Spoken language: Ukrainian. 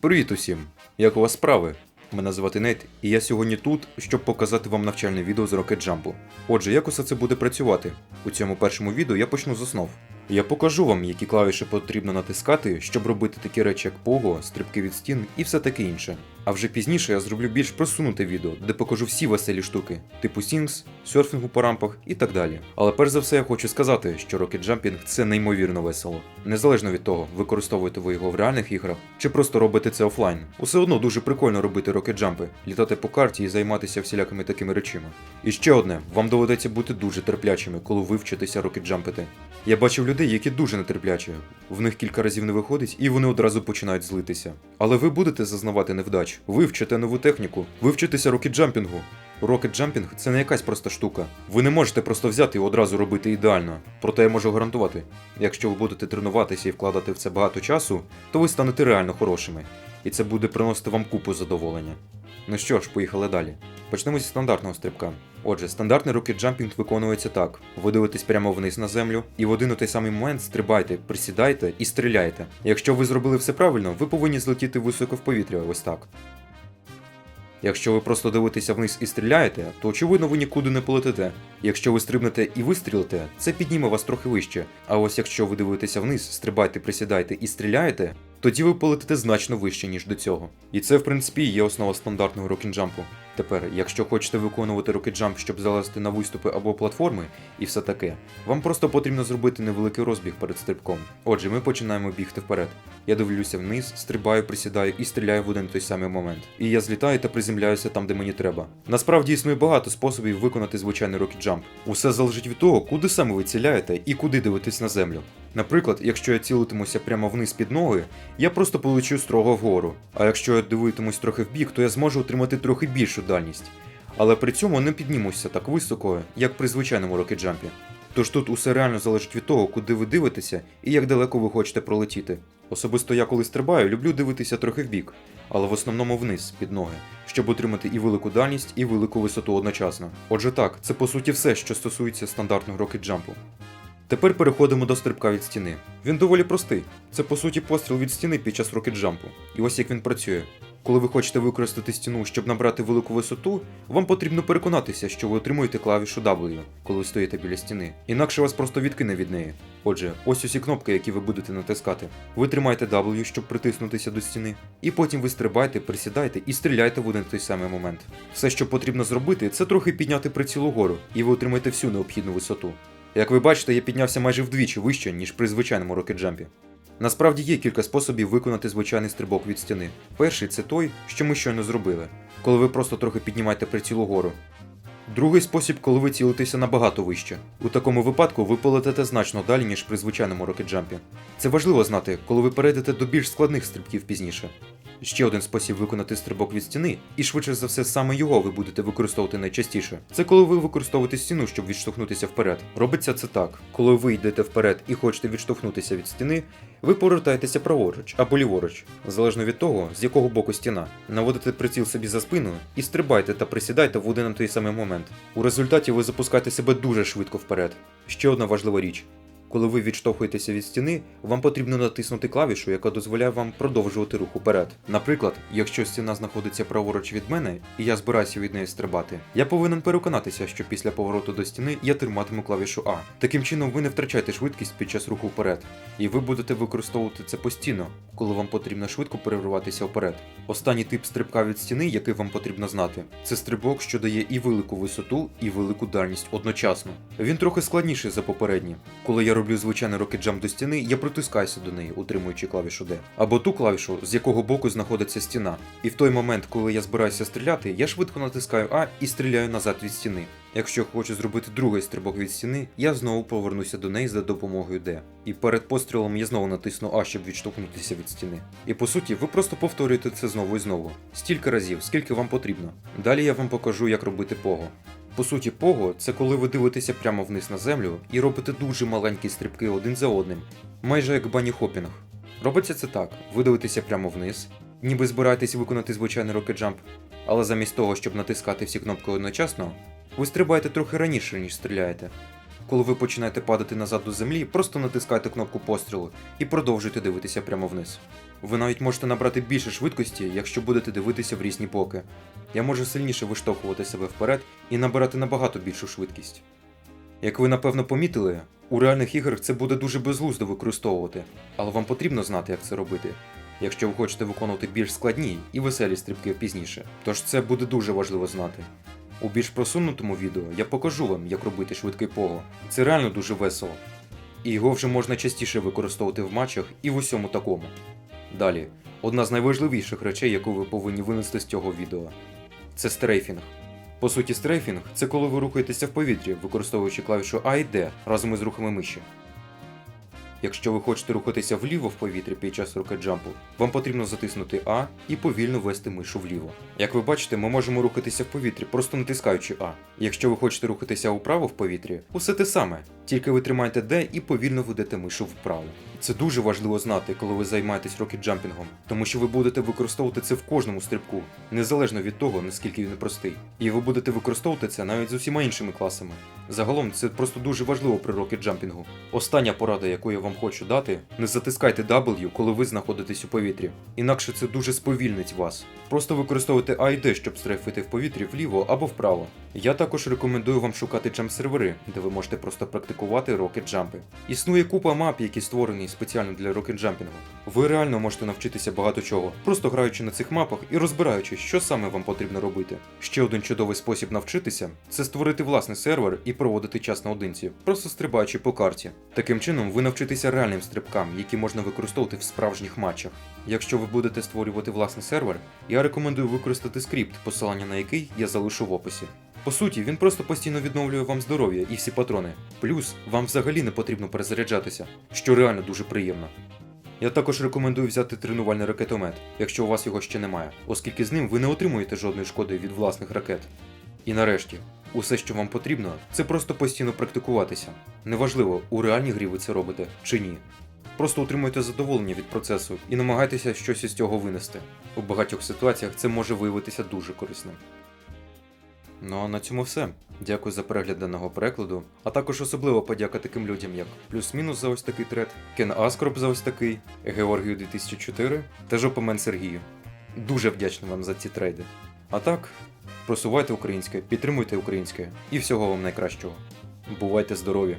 Привіт усім! Як у вас справи? Мене звати Нейт, і я сьогодні тут, щоб показати вам навчальне відео з Rocket Jump. Отже, як усе це буде працювати? У цьому першому відео я почну з основ. Я покажу вам, які клавіші потрібно натискати, щоб робити такі речі, як пого, стрибки від стін і все таке інше. А вже пізніше я зроблю більш просунуте відео, де покажу всі веселі штуки, типу Sings, серфінгу по рампах і так далі. Але перш за все я хочу сказати, що Jumping це неймовірно весело. Незалежно від того, використовуєте ви його в реальних іграх чи просто робите це офлайн. Усе одно дуже прикольно робити Jump, літати по карті і займатися всілякими такими речами. І ще одне, вам доведеться бути дуже терплячими, коли ви вчитеся Rocket Я бачив людей, які дуже нетерплячі. В них кілька разів не виходить, і вони одразу починають злитися. Але ви будете зазнавати невдач. Ви вчите нову техніку, ви вчитеся рокетджампінгу. Рокетджампінг це не якась проста штука. Ви не можете просто взяти і одразу робити ідеально. Проте я можу гарантувати, якщо ви будете тренуватися і вкладати в це багато часу, то ви станете реально хорошими. І це буде приносити вам купу задоволення. Ну що ж, поїхали далі. Почнемо зі стандартного стрибка. Отже, стандартний рокетджампінг виконується так: ви дивитесь прямо вниз на землю, і в один і той самий момент стрибайте, присідайте і стріляйте. Якщо ви зробили все правильно, ви повинні злетіти високо в повітря, ось так. Якщо ви просто дивитеся вниз і стріляєте, то очевидно ви нікуди не полетите. Якщо ви стрибнете і вистрілите, це підніме вас трохи вище. А ось якщо ви дивитеся вниз, стрибайте, присідайте і стріляєте, тоді ви полетите значно вище, ніж до цього. І це, в принципі, є основа стандартного рокінджампу. Тепер, якщо хочете виконувати рокетджамп, щоб залазити на виступи або платформи і все таке, вам просто потрібно зробити невеликий розбіг перед стрибком. Отже, ми починаємо бігти вперед. Я дивлюся вниз, стрибаю, присідаю і стріляю в один той самий момент. І я злітаю та приземляюся там, де мені треба. Насправді існує багато способів виконати звичайний рокетджамп. Усе залежить від того, куди саме ви ціляєте і куди дивитесь на землю. Наприклад, якщо я цілитимуся прямо вниз під ноги, я просто полечу строго вгору. А якщо я дивитимусь трохи вбік, то я зможу отримати трохи більшу дальність. Але при цьому не піднімуся так високо, як при звичайному рокетджампі. Тож тут усе реально залежить від того, куди ви дивитеся і як далеко ви хочете пролетіти. Особисто я коли стрибаю, люблю дивитися трохи вбік, але в основному вниз під ноги, щоб отримати і велику дальність, і велику висоту одночасно. Отже так, це по суті все, що стосується стандартного рокетджампу. Тепер переходимо до стрибка від стіни. Він доволі простий. Це по суті постріл від стіни під час рокетджампу. І ось як він працює. Коли ви хочете використати стіну, щоб набрати велику висоту, вам потрібно переконатися, що ви отримуєте клавішу W, коли ви стоїте біля стіни. Інакше вас просто відкине від неї. Отже, ось усі кнопки, які ви будете натискати. Ви тримаєте W, щоб притиснутися до стіни, і потім ви стрибаєте, присідаєте і стріляєте в один той самий момент. Все, що потрібно зробити, це трохи підняти приціл угору, і ви отримаєте всю необхідну висоту. Як ви бачите, я піднявся майже вдвічі вище, ніж при звичайному рокетджампі. Насправді є кілька способів виконати звичайний стрибок від стіни. Перший це той, що ми щойно зробили, коли ви просто трохи піднімаєте приціл угору. Другий спосіб, коли ви цілитеся набагато вище. У такому випадку ви полетите значно далі, ніж при звичайному рокетджампі. Це важливо знати, коли ви перейдете до більш складних стрибків пізніше. Ще один спосіб виконати стрибок від стіни, і швидше за все саме його ви будете використовувати найчастіше. Це коли ви використовуєте стіну, щоб відштовхнутися вперед. Робиться це так: коли ви йдете вперед і хочете відштовхнутися від стіни, ви повертаєтеся праворуч або ліворуч, залежно від того, з якого боку стіна. Наводите приціл собі за спину і стрибайте та присідайте в один і той самий момент. У результаті ви запускаєте себе дуже швидко вперед. Ще одна важлива річ. Коли ви відштовхуєтеся від стіни, вам потрібно натиснути клавішу, яка дозволяє вам продовжувати рух уперед. Наприклад, якщо стіна знаходиться праворуч від мене, і я збираюся від неї стрибати, я повинен переконатися, що після повороту до стіни я триматиму клавішу А. Таким чином, ви не втрачаєте швидкість під час руху вперед, і ви будете використовувати це постійно, коли вам потрібно швидко перерватися вперед. Останній тип стрибка від стіни, який вам потрібно знати, це стрибок, що дає і велику висоту, і велику дальність одночасно. Він трохи складніший за попередній. Коли я роблю звичайний рокетджамп до стіни, я притискаюся до неї, утримуючи клавішу D. Або ту клавішу, з якого боку знаходиться стіна. І в той момент, коли я збираюся стріляти, я швидко натискаю А і стріляю назад від стіни. Якщо хочу зробити другий стрибок від стіни, я знову повернуся до неї за допомогою D. І перед пострілом я знову натисну А, щоб відштовхнутися від стіни. І по суті, ви просто повторюєте це знову і знову. Стільки разів, скільки вам потрібно. Далі я вам покажу, як робити пого. По суті, пого це коли ви дивитеся прямо вниз на землю і робите дуже маленькі стрибки один за одним, майже як бані хопінг. Робиться це так: ви дивитеся прямо вниз, ніби збираєтесь виконати звичайний рокетджамп, але замість того, щоб натискати всі кнопки одночасно, ви стрибаєте трохи раніше, ніж стріляєте. Коли ви починаєте падати назад до землі, просто натискайте кнопку пострілу і продовжуйте дивитися прямо вниз. Ви навіть можете набрати більше швидкості, якщо будете дивитися в різні боки. Я можу сильніше виштовхувати себе вперед і набирати набагато більшу швидкість. Як ви напевно помітили, у реальних іграх це буде дуже безглуздо використовувати, але вам потрібно знати, як це робити, якщо ви хочете виконувати більш складні і веселі стрибки пізніше. Тож це буде дуже важливо знати. У більш просунутому відео я покажу вам, як робити швидкий пого. Це реально дуже весело. І його вже можна частіше використовувати в матчах і в усьому такому. Далі, одна з найважливіших речей, яку ви повинні винести з цього відео це стрейфінг. По суті, стрейфінг це коли ви рухаєтеся в повітрі, використовуючи клавішу А і Д разом із рухами миші. Якщо ви хочете рухатися вліво в повітрі під час рокет-джампу, вам потрібно затиснути А і повільно вести мишу вліво. Як ви бачите, ми можемо рухатися в повітрі, просто натискаючи А. Якщо ви хочете рухатися вправо в повітрі, усе те саме, тільки ви тримаєте Д і повільно ведете мишу вправо. Це дуже важливо знати, коли ви займаєтесь рокет-джампінгом, тому що ви будете використовувати це в кожному стрибку, незалежно від того, наскільки він простий. І ви будете використовувати це навіть з усіма іншими класами. Загалом це просто дуже важливо при рокет-джампінгу. Остання порада, яку я вам хочу дати, не затискайте W, коли ви знаходитесь у повітрі. Інакше це дуже сповільнить вас. Просто використовуйте А і Д, щоб стрейфити в повітрі вліво або вправо. Я також рекомендую вам шукати джамп-сервери, де ви можете просто практикувати рокет-джампи. Існує купа мап, які створені спеціально для рокет-джампінгу. Ви реально можете навчитися багато чого, просто граючи на цих мапах і розбираючи, що саме вам потрібно робити. Ще один чудовий спосіб навчитися це створити власний сервер і проводити час наодинці, просто стрибаючи по карті. Таким чином, ви навчитеся реальним стрибкам, які можна використовувати в справжніх матчах. Якщо ви будете створювати власний сервер, я рекомендую використати скрипт, посилання на який я залишу в описі. По суті, він просто постійно відновлює вам здоров'я і всі патрони. Плюс вам взагалі не потрібно перезаряджатися, що реально дуже приємно. Я також рекомендую взяти тренувальний ракетомет, якщо у вас його ще немає, оскільки з ним ви не отримуєте жодної шкоди від власних ракет. І нарешті, усе, що вам потрібно, це просто постійно практикуватися. Неважливо, у реальній грі ви це робите чи ні. Просто отримуйте задоволення від процесу і намагайтеся щось із цього винести. У багатьох ситуаціях це може виявитися дуже корисним. Ну а на цьому все. Дякую за перегляд даного перекладу, а також особливо подяка таким людям, як Плюс-мінус за ось такий трет, Кен Аскорб за ось такий, Георгію 2004 та Жопомен Сергію. Дуже вдячний вам за ці трейди. А так, просувайте українське, підтримуйте українське і всього вам найкращого. Бувайте здорові!